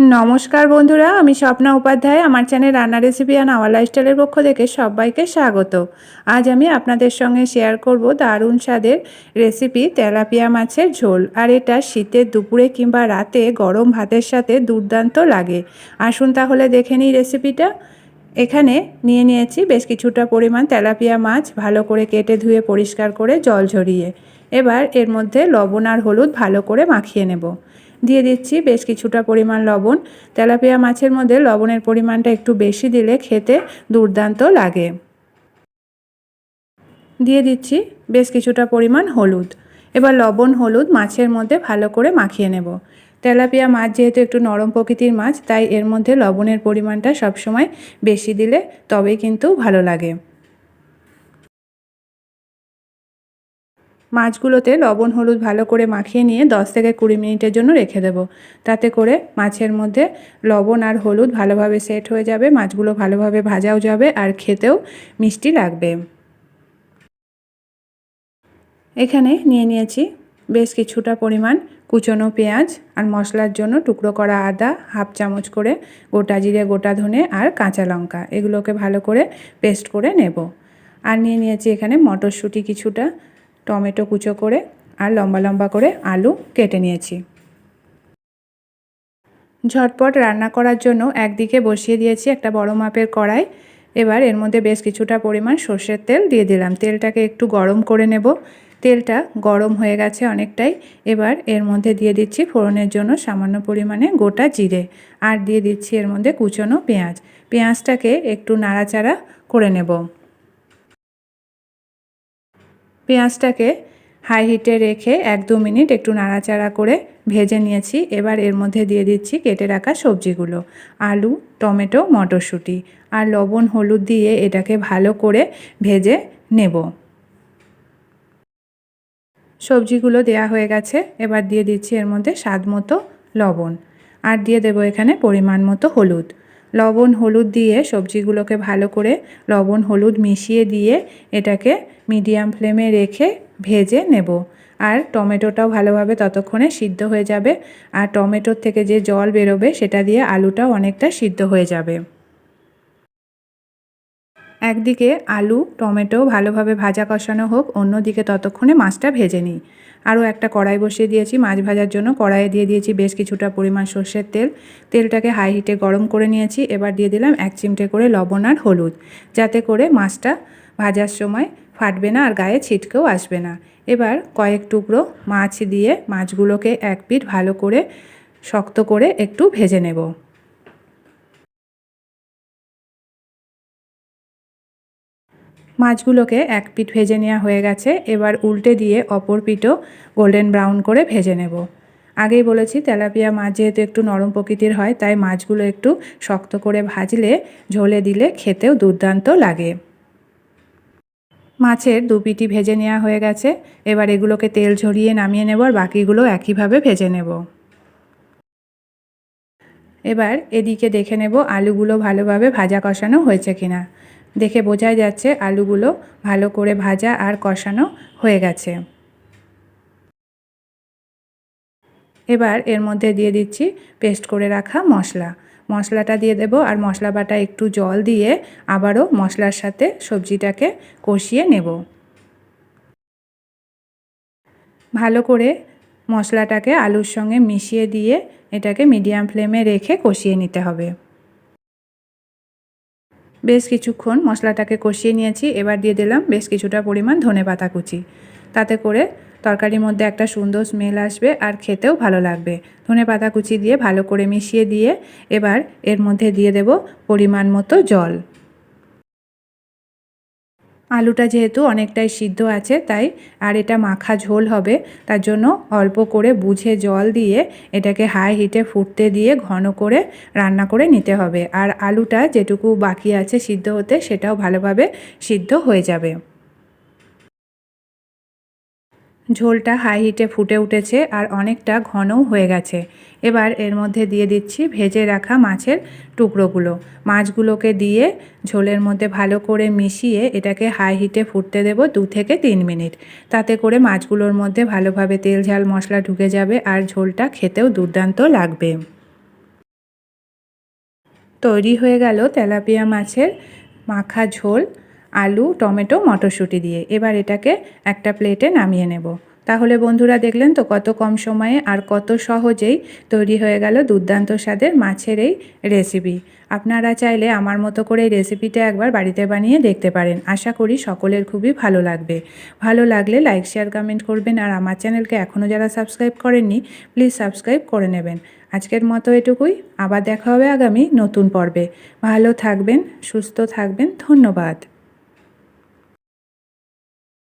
নমস্কার বন্ধুরা, আমি স্বপ্না উপাধ্যায়, আমার চ্যানেল রান্না রেসিপি অ্যান্ড আওয়ার লাইফস্টাইলের পক্ষ থেকে সবাইকে স্বাগত। আজ আমি আপনাদের সঙ্গে শেয়ার করব দারুণ স্বাদের রেসিপি তেলাপিয়া মাছের ঝোল। আর এটা শীতের দুপুরে কিংবা রাতে গরম ভাতের সাথে দুর্দান্ত লাগে। আসুন তাহলে দেখে নিই রেসিপিটা এখানে নিয়ে নিয়েছি বেশ কিছুটা পরিমাণ তেলাপিয়া মাছ, ভালো করে কেটে ধুয়ে পরিষ্কার করে জল ঝরিয়ে। এবার এর মধ্যে লবণ আর হলুদ ভালো করে মাখিয়ে নেব। দিয়ে দিচ্ছি বেশ কিছুটা পরিমাণ লবণ। তেলাপিয়া মাছের মধ্যে লবণের পরিমাণটা একটু বেশি দিলে খেতে দুর্দান্ত লাগে। দিয়ে দিচ্ছি বেশ কিছুটা পরিমাণ হলুদ। এবার লবণ হলুদ মাছের মধ্যে ভালো করে মাখিয়ে নেব। তেলাপিয়া মাছ যেহেতু একটু নরম প্রকৃতির মাছ, তাই এর মধ্যে লবণের পরিমাণটা সবসময় বেশি দিলে তবেই কিন্তু ভালো লাগে। মাছগুলোতে লবণ, হলুদ ভালো করে মাখিয়ে নিয়ে দশ থেকে কুড়ি মিনিটের জন্য রেখে দেব। তাতে করে মাছের মধ্যে লবণ আর হলুদ ভালোভাবে সেট হয়ে যাবে, মাছগুলো ভালোভাবে ভাজাও যাবে আর খেতেও মিষ্টি লাগবে। এখানে নিয়ে নিয়েছি বেশ কিছুটা পরিমাণ কুচনো পেঁয়াজ আর মশলার জন্য টুকরো করা আদা, হাফ চামচ করে গোটা জিরে, গোটা ধনে আর কাঁচা লঙ্কা, এগুলোকে ভালো করে পেস্ট করে নেব। আর নিয়ে নিয়েছি এখানে মটরশুঁটি কিছুটা টমেটো কুচো করে আর লম্বা লম্বা করে আলু কেটে নিয়েছি। ঝটপট রান্না করার জন্য একদিকে বসিয়ে দিয়েছি একটা বড় মাপের কড়াই। এবার এর মধ্যে বেশ কিছুটা পরিমাণ সর্ষের তেল দিয়ে দিলাম। তেলটাকে একটু গরম করে নেব। তেলটা গরম হয়ে গেছে অনেকটাই। এবার এর মধ্যে দিয়ে দিচ্ছি ফোড়নের জন্য সামান্য পরিমাণে গোটা জিরে আর দিয়ে দিচ্ছি এর মধ্যে কুচনো পেঁয়াজ। পেঁয়াজটাকে একটু নাড়াচাড়া করে নেব। পেঁয়াজটাকে হাই হিটে রেখে এক দু মিনিট একটু নাড়াচাড়া করে ভেজে নিয়েছি। এবার এর মধ্যে দিয়ে দিচ্ছি কেটে রাখা সবজিগুলো। আলু, টমেটো, মটরশুঁটি আর লবণ, হলুদ দিয়ে এটাকে ভালো করে ভেজে নেব। সবজিগুলো দেয়া হয়ে গেছে। এবার দিয়ে দিচ্ছি এর মধ্যে স্বাদ মতো লবণ। আর দিয়ে দেবো এখানে পরিমাণ মতো হলুদ। লবণ, হলুদ দিয়ে সবজিগুলোকে ভালো করে লবণ, হলুদ মিশিয়ে দিয়ে এটাকে মিডিয়াম ফ্লেমে রেখে ভেজে নেব। আর টমেটোটাও ভালোভাবে ততক্ষণে সিদ্ধ হয়ে যাবে। আর টমেটোর থেকে যে জল বেরোবে, সেটা দিয়ে আলুটাও অনেকটা সিদ্ধ হয়ে যাবে। একদিকে আলু, টমেটো ভালোভাবে ভাজা কষানো হোক, অন্যদিকে ততক্ষণে মাছটা ভেজে নিই। আরও একটা কড়াই বসিয়ে দিয়েছি। মাছ ভাজার জন্য কড়াইয়ে দিয়ে দিয়েছি বেশ কিছুটা পরিমাণ সর্ষের তেল। তেলটাকে হাই হিটে গরম করে নিয়েছি। এবার দিয়ে দিলাম এক চিমটে করে লবণ আর হলুদ, যাতে করে মাছটা ভাজার সময় ফাটবে না আর গায়ে ছিটকেও আসবে না। এবার কয়েক টুকরো মাছ দিয়ে মাছগুলোকে এক পিঠ ভালো করে শক্ত করে একটু ভেজে নেব। মাছগুলোকে এক পিঠ ভেজে নেওয়া হয়ে গেছে। এবার উল্টে দিয়ে অপর পিঠও গোল্ডেন ব্রাউন করে ভেজে নেব। আগেই বলেছি, তেলাপিয়া মাছ যেহেতু একটু নরম প্রকৃতির হয়, তাই মাছগুলো একটু শক্ত করে ভাজলে, ঝোলে দিলে খেতেও দুর্দান্ত লাগে। মাছের দু পিটি ভেজে নেওয়া হয়ে গেছে। এবার এগুলোকে তেল ঝরিয়ে নামিয়ে নেব আর বাকিগুলো একইভাবে ভেজে নেব। এবার এদিকে দেখে নেব আলুগুলো ভালোভাবে ভাজা কষানো হয়েছে কিনা। দেখে বোঝাই যাচ্ছে আলুগুলো ভালো করে ভাজা আর কষানো হয়ে গেছে। এবার এর মধ্যে দিয়ে দিচ্ছি পেস্ট করে রাখা মশলা। মশলাটা দিয়ে দেব আর মশলা বাটা একটু জল দিয়ে আবারও মশলার সাথে সবজিটাকে কষিয়ে নেব। ভালো করে মশলাটাকে আলুর সঙ্গে মিশিয়ে দিয়ে এটাকে মিডিয়াম ফ্লেমে রেখে কষিয়ে নিতে হবে। বেশ কিছুক্ষণ মশলাটাকে কষিয়ে নিয়েছি, এবার দিয়ে দিলাম বেশ কিছুটা পরিমাণ ধনে পাতা কুচি। তাতে করে তরকারির মধ্যে একটা সুন্দর স্মেল আসবে আর খেতেও ভালো লাগবে। ধনে পাতা কুচি দিয়ে ভালো করে মিশিয়ে দিয়ে এবার এর মধ্যে দিয়ে দেব পরিমাণ মতো জল। আলুটা যেহেতু অনেকটাই সিদ্ধ আছে, তাই আর এটা মাখা ঝোল হবে, তার জন্য অল্প করে বুঝে জল দিয়ে এটাকে হাই হিটে ফুটতে দিয়ে ঘন করে রান্না করে নিতে হবে। আর আলুটা যেটুকু বাকি আছে সিদ্ধ হতে, সেটাও ভালোভাবে সিদ্ধ হয়ে যাবে। ঝোলটা হাই হিটে ফুটে উঠেছে আর অনেকটা ঘনও হয়ে গেছে। এবার এর মধ্যে দিয়ে দিচ্ছি ভেজে রাখা মাছের টুকরোগুলো। মাছগুলোকে দিয়ে ঝোলের মধ্যে ভালো করে মিশিয়ে এটাকে হাই হিটে ফুটতে দেব দু থেকে তিন মিনিট। তাতে করে মাছগুলোর মধ্যে ভালোভাবে তেল, ঝাল, মশলা ঢুকে যাবে আর ঝোলটা খেতেও দুর্দান্ত লাগবে। তৈরি হয়ে গেল তেলাপিয়া মাছের মাখা ঝোল। আলু, টমেটো, মটরশুঁটি দিয়ে। এবার এটাকে একটা প্লেটে নামিয়ে নেব। তাহলে বন্ধুরা দেখলেন তো কত কম সময়ে আর কত সহজেই তৈরি হয়ে গেল দুর্দান্ত স্বাদের মাছের এই রেসিপি আপনারা চাইলে আমার মতো করে এই রেসিপিটা একবার বাড়িতে বানিয়ে দেখতে পারেন। আশা করি সকলের খুবই ভালো লাগবে। ভালো লাগলে লাইক শেয়ার কমেন্ট করবেন আর আমার চ্যানেলকে এখনও যারা সাবস্ক্রাইব করেননি প্লিজ সাবস্ক্রাইব করে নেবেন। আজকের মতো এটুকুই। আবার দেখা হবে আগামী নতুন পর্বে। ভালো থাকবেন, সুস্থ থাকবেন। ধন্যবাদ।